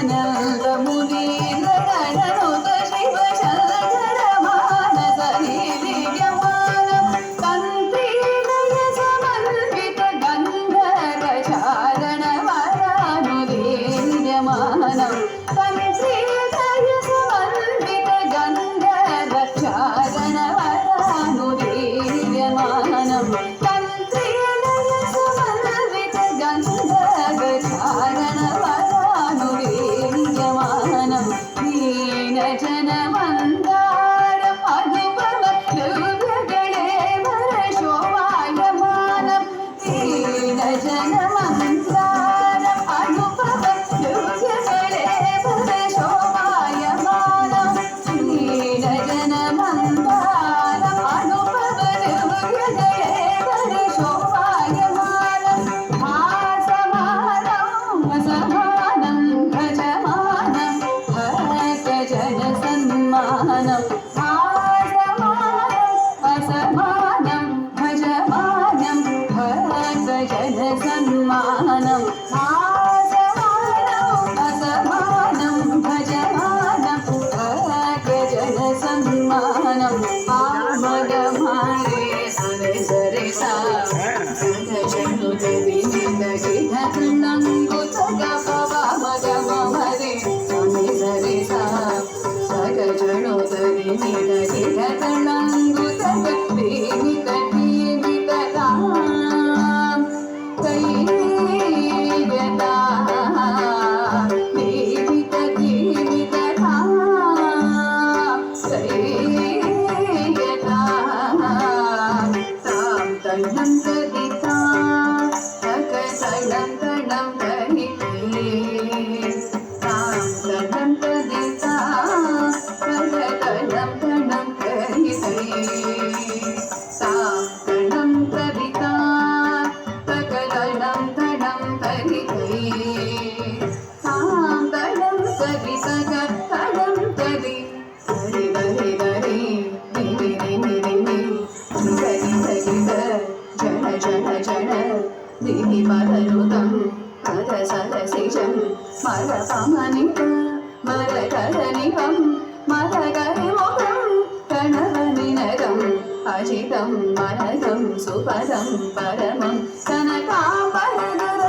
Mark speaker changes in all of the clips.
Speaker 1: ఆనందము சரி சக படம் கதி சரி தரி தரி நிதி நிதி நிதி சரி சரி த ஜன ஜன ஜன திதி பதருதம் கத சரசிஜம் மர பமனித மர கரணிகம் மர கரிமுகம் கணவனினகம் அஜிதம் மரதம் சுபதம் பரமம் கனகாம்பரதம்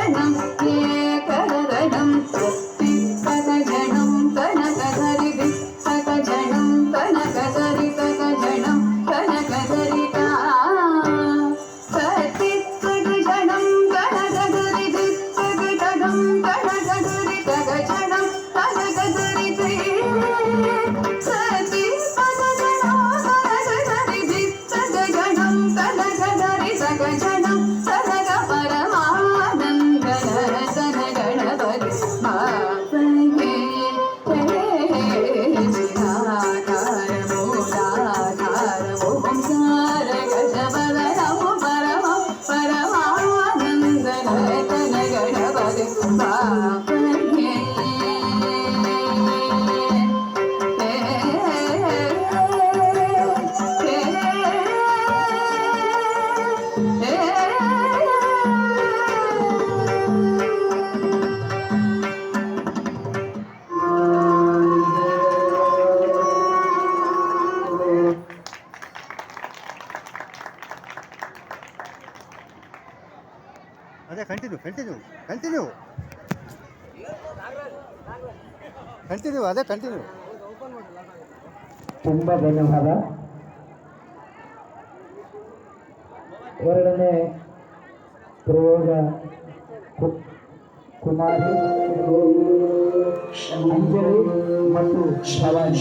Speaker 2: ಅದೇ ಕಂಟಿನ್ಯೂ ಕಂಟಿನ್ಯೂ ಕಂಟಿನ್ಯೂ ಕಂಟಿನ್ಯೂ ಅದೇ ಕಂಟಿನ್ಯೂ
Speaker 3: ತುಂಬ ಧನ್ಯವಾದ. ಎರಡನೇ ಪ್ರಯೋಗ ಕುಮಾರಿ,
Speaker 4: ಅಂಜಲಿ
Speaker 3: ಮತ್ತು ಶ್ರವಣ್.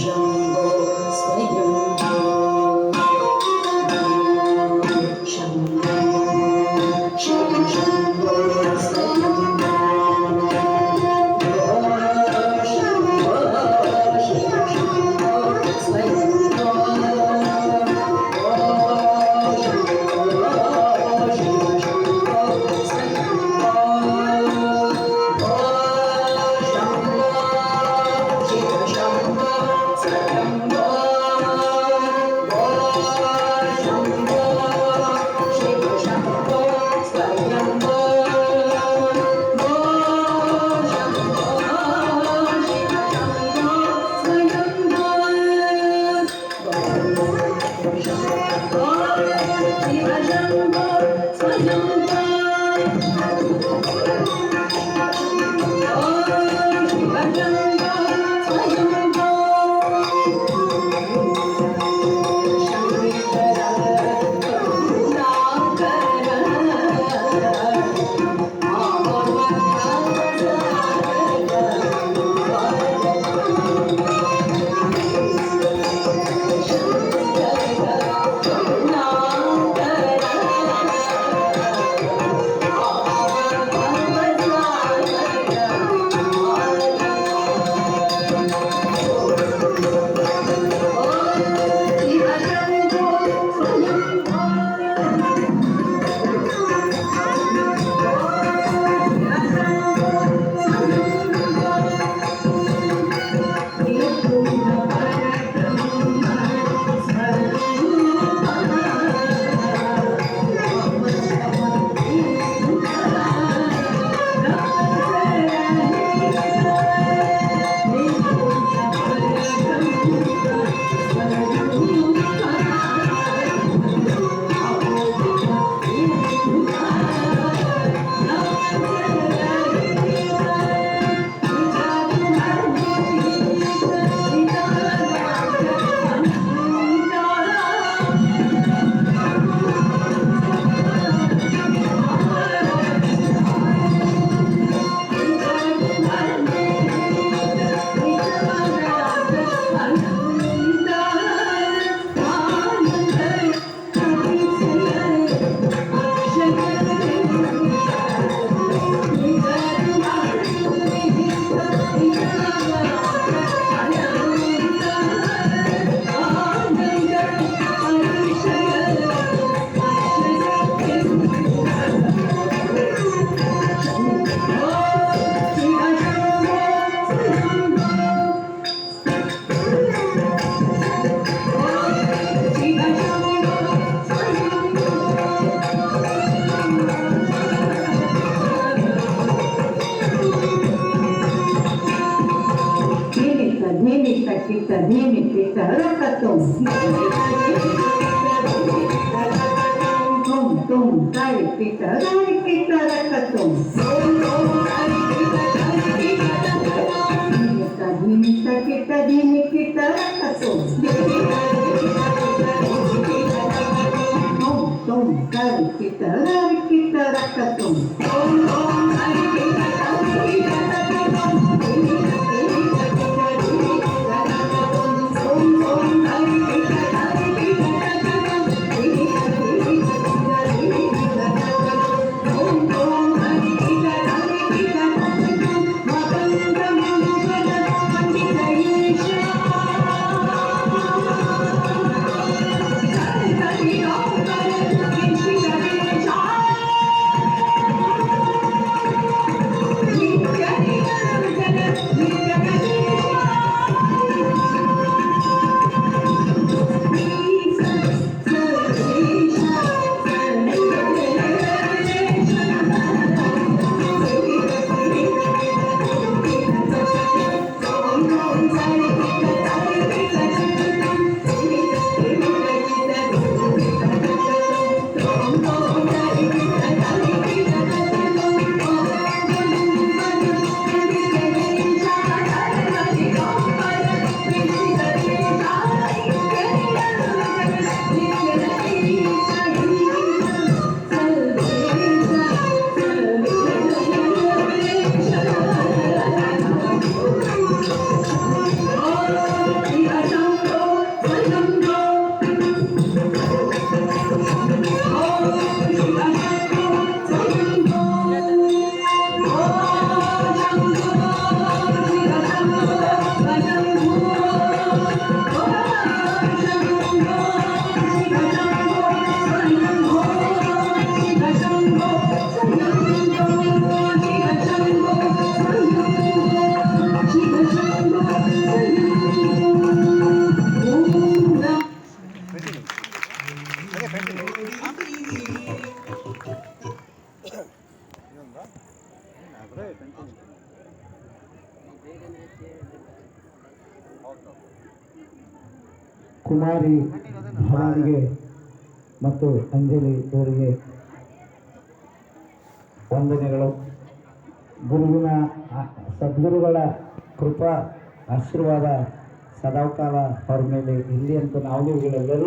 Speaker 5: తదేమిటి కరళకత్వం కరళకి కరకత్వం తగిమితకి తగిమికి కరకత్వం కరకి కరకి కరకత్వం
Speaker 3: ಕುಮಾರಿ ಭವಾನಿಗೆ ಮತ್ತು ಅಂಜಲಿ ಇವರಿಗೆ ವಂದನೆಗಳು. ಗುರುವಿನ ಸದ್ಗುರುಗಳ ಕೃಪಾ, ಆಶೀರ್ವಾದ ಸದಾಕಾಲ ಅವ್ರ ಮೇಲೆ ಇಲ್ಲಿ ಅಂತ ನಾವು ನೀವುಗಳೆಲ್ಲರೂ